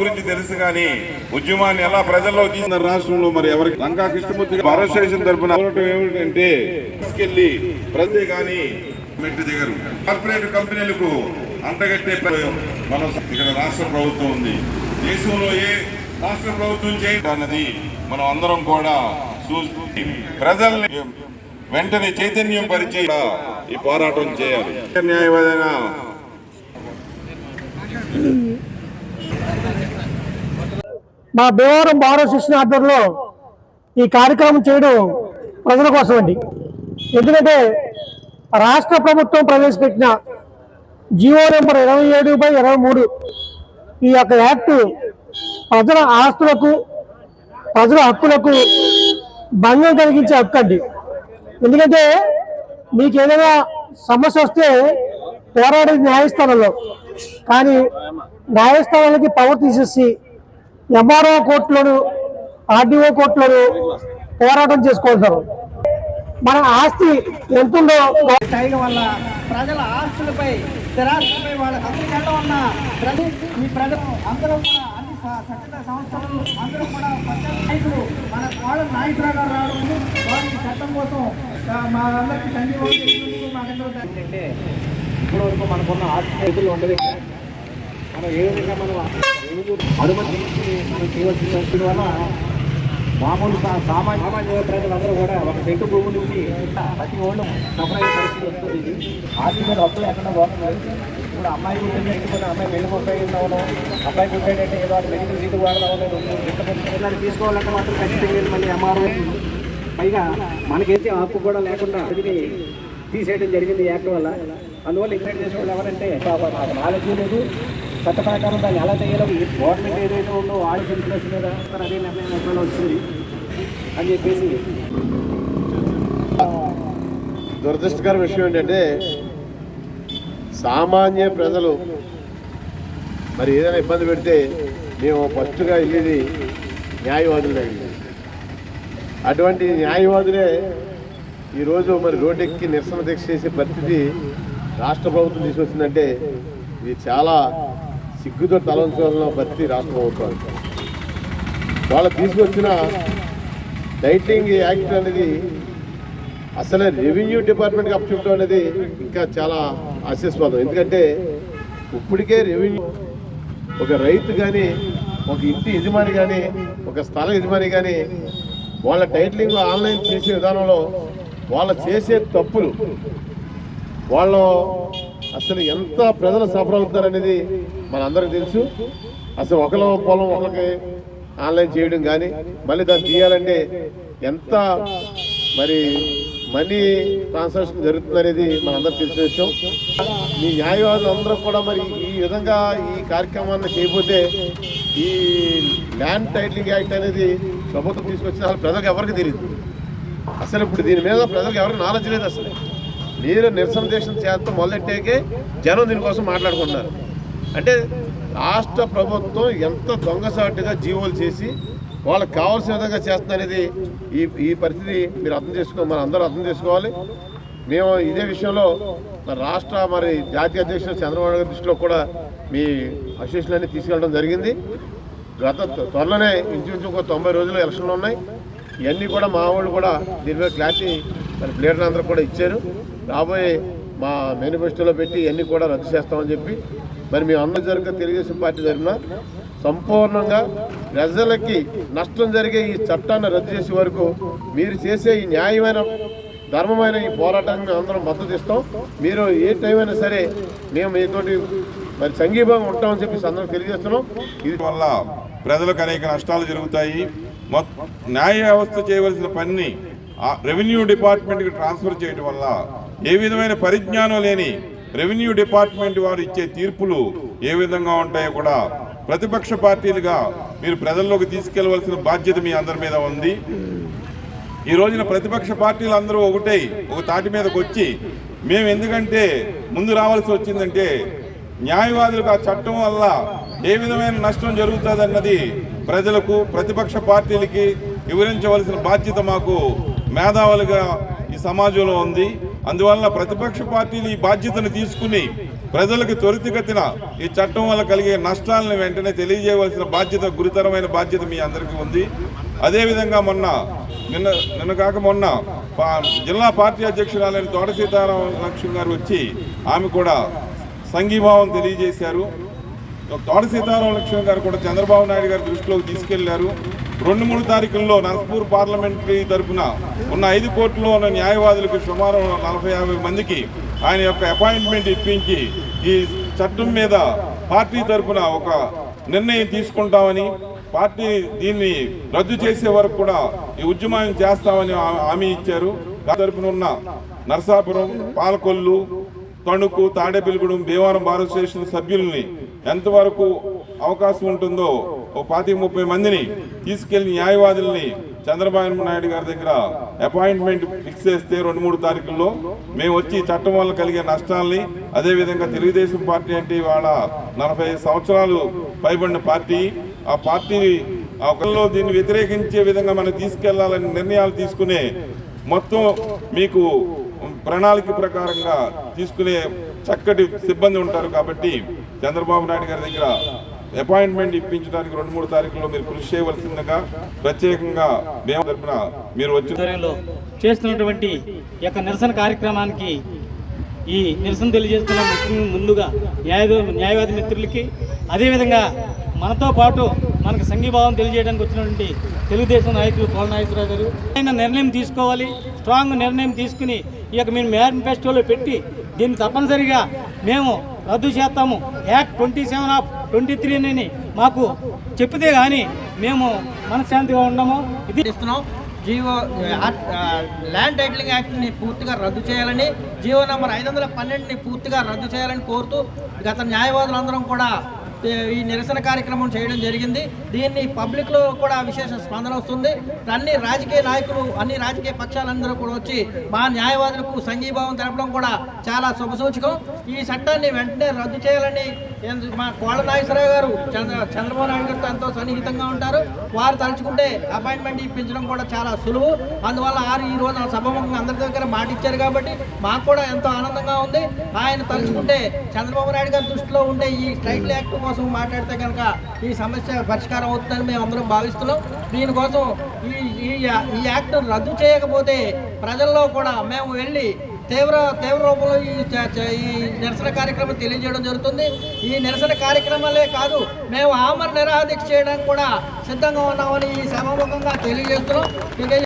గురించి తెలుసు కానీ ఉద్యమాన్ని ఎలా ప్రజల్లో తీసిన రాష్ట్రంలో మరి ఎవరికి లంకా కృష్ణమూర్తి భారతదేశం తరఫున ఏమిటంటే తీసుకెళ్ళి ప్రజే కానీ మెట్టు దిగరు కార్పొరేట్ కంపెనీలకు అంతగట్టే మన ఇక్కడ రాష్ట్ర ప్రభుత్వం ఉంది. దేశంలో ఏ రాష్ట్ర ప్రభుత్వం చేయడం మనం అందరం కూడా చూసి ప్రజల్ని వెంటనే చైతన్యం పరిచే ఈ పోరాటం చేయాలి. న్యాయవాదైన మా భీమవరం బార్ అసోసియేషన్ ఆధ్వర్యంలో ఈ కార్యక్రమం చేయడం ప్రజల కోసం అండి. ఎందుకంటే రాష్ట్ర ప్రభుత్వం ప్రవేశపెట్టిన జియో నెంబర్ ఇరవై ఏడు బై ఇరవై మూడు ఈ యొక్క యాక్ట్ ప్రజల ఆస్తులకు ప్రజల హక్కులకు భంగం కలిగించే హక్కు అండి. ఎందుకంటే మీకు ఏదైనా సమస్య వస్తే పోరాడేది న్యాయస్థానంలో కానీ న్యాయస్థానాలకి పవర్ తీసేసి ఎంఆర్ఓ కోర్టులను ఆర్డీఓ కోర్టులను పోరాటం చేసుకోవాల్సారు మన ఆస్తి ఎంతుందో చేయడం వల్ల ప్రజల ఆస్తులపై స్థిరాస్తులపై వాళ్ళ హక్కులు వల్ల ప్రజలు ఈ ప్రజలు అందరూ కూడా అన్ని సంస్థలు అందరూ కూడా ప్రజల నాయకులు మన వాళ్ళ నాయకురాగా రావడం వారి చట్టం కోసం ఆ, మా అందరికీ సంజీవం ఇప్పుడు వరకు మనకున్న ఆస్తి చేతులు ఉండదు మనం ఏ విధంగా మనం అనుమతి మనం చేయవలసిన వల్ల మామూలు సా- సామాన్య సామాన్య ప్రజలందరూ కూడా ఒక చెట్టు భూమి నుంచి ప్రతి ఓళ్ళు సఫర్ పరిస్థితి వస్తుంది. ఇది. ఆస్తి మీద అప్పు లేకుండా ఇప్పుడు అమ్మాయి గురించి అమ్మాయి పెళ్ళి ఉపయోగించడం అబ్బాయి పుట్టాడంటే ఏదో మెడికల్ సీటు వాడడం తీసుకోవాలంటే మాత్రం ఖచ్చితంగా మళ్ళీ ఎంఆర్ఓ పైగా మనకైతే హక్కు కూడా లేకుండా అది తీసేయడం జరిగింది యాక్ట్ వల్ల. అందువల్ల ఇంగ్లీష్ చేసే వాళ్ళు ఎవరంటే నాలెడ్జ్ లేదు. చట్ట ప్రకారం దాన్ని ఎలా చేయాలో ఈ గవర్నమెంట్ ఏదైతే ఉందో వాళ్ళ ఇన్ఫ్లుయెన్స్ మీద అదే నిర్ణయం నిర్ణయం వచ్చింది అని చెప్పేసి. దురదృష్టకర విషయం ఏంటంటే సామాన్య ప్రజలు మరి ఏదైనా ఇబ్బంది పెడితే మేము ఫస్ట్గా వెళ్ళేది న్యాయవాదులు. అటువంటి న్యాయవాదులే ఈరోజు మరి రోడ్డెక్కి నిరసన దీక్ష చేసే పరిస్థితి రాష్ట్ర ప్రభుత్వం తీసుకొచ్చిందంటే ఇది చాలా సిగ్గుతో తలంచుకోవాలన్న పరిస్థితి రాష్ట్ర ప్రభుత్వానికి. వాళ్ళు తీసుకొచ్చిన డైటింగ్ యాక్ట్ అనేది అసలే రెవెన్యూ డిపార్ట్మెంట్కి అప్పచెప్పడం అనేది ఇంకా చాలా ఆశాస్పదం ఎందుకంటే ఇప్పటికే రెవెన్యూ ఒక రైతు కానీ ఒక ఇంటి యజమాని కానీ ఒక స్థల యజమాని కానీ వాళ్ళ టైటిలింగ్ ఆన్లైన్ చేసే విధానంలో వాళ్ళు చేసే తప్పులు వాళ్ళు అసలు ఎంత ప్రజలు సఫర్ అవుతారనేది మనందరికీ తెలుసు. అసలు ఒకళ్ళ పొలం ఒకరికి ఆన్లైన్ చేయడం కానీ మళ్ళీ దాన్ని తీయాలంటే ఎంత మరి మనీ ట్రాన్సాక్షన్ జరుగుతుంది అనేది మనందరికి తెలిసిన విషయం. మీ న్యాయవాదులు అందరూ కూడా మరి ఈ విధంగా ఈ కార్యక్రమాన్ని చేయకపోతే ఈ ల్యాండ్ టైటిలింగ్ యాక్ట్ అనేది ప్రభుత్వం తీసుకొచ్చిన అసలు ప్రజలకు ఎవరికి తెలియదు. అసలు ఇప్పుడు దీని మీద ప్రజలకు ఎవరికి నాలెడ్జ్ లేదు అసలు. మీరు నిరసన దేశం చేత మొదలెట్టాకే జనం దీనికోసం మాట్లాడుకుంటున్నారు. అంటే రాష్ట్ర ప్రభుత్వం ఎంత దొంగసాటుగా జీవోలు చేసి వాళ్ళకి కావాల్సిన విధంగా చేస్తుందనేది ఈ ఈ పరిస్థితి మీరు అర్థం చేసుకో మన అందరూ అర్థం చేసుకోవాలి. మేము ఇదే విషయంలో రాష్ట్ర మరి జాతీయ అధ్యక్షుడు చంద్రబాబు నాయుడు గారి దృష్టిలో కూడా మీ అసోసియేషన్లన్నీ తీసుకెళ్ళడం జరిగింది. గత త్వరలోనే ఇంచుమించు ఒక తొంభై రోజులు ఎలక్షన్లు ఉన్నాయి. ఇవన్నీ కూడా మా వాళ్ళు కూడా దీనిపై క్లారిటీ మరి ప్లేయర్లు అందరూ కూడా ఇచ్చారు. రాబోయే మా మేనిఫెస్టోలో పెట్టి ఇవన్నీ కూడా రద్దు చేస్తామని చెప్పి మరి మేము అందరూ జరిగే తెలుగుదేశం పార్టీ తరఫున సంపూర్ణంగా ప్రజలకి నష్టం జరిగే ఈ చట్టాన్ని రద్దు చేసే వరకు మీరు చేసే ఈ న్యాయమైన ధర్మమైన ఈ పోరాటానికి అందరం మద్దతు ఇస్తాం. మీరు ఏ టైం అయినా సరే మేము మీతోటి మరి సంఘీభావం ఉంటామని చెప్పి అందరం తెలియజేస్తున్నాం. ఇది వల్ల ప్రజలకు అనేక నష్టాలు జరుగుతాయి. న్యాయ వ్యవస్థ చేయవలసిన పనిని ఆ రెవెన్యూ డిపార్ట్మెంట్కి ట్రాన్స్ఫర్ చేయడం వల్ల ఏ విధమైన పరిజ్ఞానం లేని రెవెన్యూ డిపార్ట్మెంట్ వారు ఇచ్చే తీర్పులు ఏ విధంగా ఉంటాయో కూడా ప్రతిపక్ష పార్టీలుగా మీరు ప్రజల్లోకి తీసుకెళ్ళవలసిన బాధ్యత మీ అందరి మీద ఉంది. ఈ రోజున ప్రతిపక్ష పార్టీలు అందరూ ఒకటై ఒక తాటి మీదకి వచ్చి మేము ఎందుకంటే ముందు రావాల్సి వచ్చిందంటే న్యాయవాదులకు ఆ చట్టం వల్ల ఏ విధమైన నష్టం జరుగుతుందన్నది ప్రజలకు ప్రతిపక్ష పార్టీలకి వివరించవలసిన బాధ్యత మాకు మేధావులుగా ఈ సమాజంలో ఉంది. అందువలన ప్రతిపక్ష పార్టీలు ఈ బాధ్యతను తీసుకుని ప్రజలకు త్వరితగతిన ఈ చట్టం వల్ల కలిగే నష్టాలను వెంటనే తెలియజేయవలసిన బాధ్యత గురుతరమైన బాధ్యత మీ అందరికీ ఉంది. అదేవిధంగా మొన్న నిన్న నిన్న కాక మొన్న పా- జిల్లా పార్టీ అధ్యక్షురాలైన తోట సీతారామ లక్ష్మి గారు వచ్చి ఆమె కూడా సంఘీభావం తెలియజేశారు. తోట సీతారామ లక్ష్మణ్ గారు కూడా చంద్రబాబు నాయుడు గారి దృష్టిలోకి తీసుకెళ్ళారు. రెండు మూడు తారీఖుల్లో నర్పూర్ పార్లమెంటరీ తరపున ఉన్న ఐదు కోర్టులో ఉన్న న్యాయవాదులకు సుమారు నలభై యాభై మందికి ఆయన యొక్క అపాయింట్మెంట్ ఇప్పించి ఈ చట్టం మీద పార్టీ తరపున ఒక నిర్ణయం తీసుకుంటామని పార్టీ దీన్ని రద్దు చేసే వరకు కూడా ఈ ఉద్యమాన్ని చేస్తామని హామీ ఇచ్చారు. తరఫున తరపున ఉన్న నరసాపురం పాలకొల్లు తణుకు తాడేపల్లిగూడెం భీమవరం భారత స్టేషన్ సభ్యుల్ని ఎంతవరకు అవకాశం ఉంటుందో ఓ పాతిక ముప్పై మందిని తీసుకెళ్ళి న్యాయవాదుల్ని చంద్రబాబు నాయుడు గారి దగ్గర అపాయింట్మెంట్ ఫిక్స్ చేస్తే రెండు మూడు తారీఖుల్లో మేము వచ్చి చట్టం వల్ల కలిగే నష్టాల్ని అదేవిధంగా తెలుగుదేశం పార్టీ అంటే ఇవాళ నలభై సంవత్సరాలు పైబడిన పార్టీ. ఆ పార్టీ ఒకరిలో దీన్ని వ్యతిరేకించే విధంగా మనం తీసుకెళ్ళాలని నిర్ణయాలు తీసుకునే మొత్తం మీకు ప్రణాళిక ప్రకారంగా తీసుకునే చక్కటి సిబ్బంది ఉంటారు కాబట్టి చంద్రబాబు నాయుడు గారి దగ్గర అపాయింట్మెంట్ ఇప్పించడానికి రెండు మూడు తారీఖుల్లో మీరు కృషి చేయవలసిందిగా ప్రత్యేకంగా మేము తరపున మీరు వచ్చి చేస్తున్నటువంటి ఈ యొక్క నిరసన కార్యక్రమానికి ఈ నిరసన తెలియజేస్తున్న ముందుగా న్యాయ న్యాయవాది మిత్రులకి అదేవిధంగా మనతో పాటు మనకు సంఘీభావం తెలియజేయడానికి వచ్చినటువంటి తెలుగుదేశం నాయకులు పోల నాయకురావు గారు. ఆయన నిర్ణయం తీసుకోవాలి స్ట్రాంగ్ నిర్ణయం తీసుకుని ఈ యొక్క మేము మేనిఫెస్టోలో పెట్టి దీన్ని తప్పనిసరిగా మేము రద్దు చేస్తాము. Act twenty seven of twenty త్రీని మాకు చెప్పితే కానీ మేము మనశ్శాంతిగా ఉండము. ఇది ఇస్తున్నాం జియో ల్యాండ్ టైటిలింగ్ యాక్ట్ని పూర్తిగా రద్దు చేయాలని జియో నెంబర్ ఐదు వందల పన్నెండుని పూర్తిగా రద్దు చేయాలని కోరుతూ గత న్యాయవాదులందరం కూడా ఈ నిరసన కార్యక్రమం చేయడం జరిగింది. దీన్ని పబ్లిక్లో కూడా విశేష స్పందన వస్తుంది. అన్ని రాజకీయ నాయకులు అన్ని రాజకీయ పక్షాలందరూ కూడా వచ్చి మా న్యాయవాదులకు సంఘీభావం తెలపడం కూడా చాలా శుభసూచకం. ఈ చట్టాన్ని వెంటనే రద్దు చేయాలని ఎందు- మా కోళ్ళ నాగేశ్వరరావు గారు చంద్ర చంద్రబాబు నాయుడు గారితో ఎంతో సన్నిహితంగా ఉంటారు. వారు తలుచుకుంటే అపాయింట్మెంట్ ఇప్పించడం కూడా చాలా సులువు. అందువల్ల వారు ఈ రోజు సభముఖంగా అందరి దగ్గర మాట ఇచ్చారు కాబట్టి మాకు కూడా ఎంతో ఆనందంగా ఉంది. ఆయన తలుచుకుంటే చంద్రబాబు నాయుడు గారి దృష్టిలో ఉండే ఈ స్ట్రైట్ యాక్ట్ కోసం మాట్లాడితే కనుక ఈ సమస్య పరిష్కారం అవుతుందని మేము అందరం భావిస్తున్నాం. దీనికోసం ఈ ఈ ఈ యాక్ట్ రద్దు చేయకపోతే ప్రజల్లో కూడా మేము వెళ్ళి తీవ్ర తీవ్ర రూపంలో ఈ ఈ నిరసన కార్యక్రమం తెలియజేయడం జరుగుతుంది. ఈ నిరసన కార్యక్రమాలే కాదు మేము ఆమర నిరాదీక్ష చేయడానికి కూడా సిద్ధంగా ఉన్నామని ఈ సభాముఖంగా తెలియజేస్తున్నాం.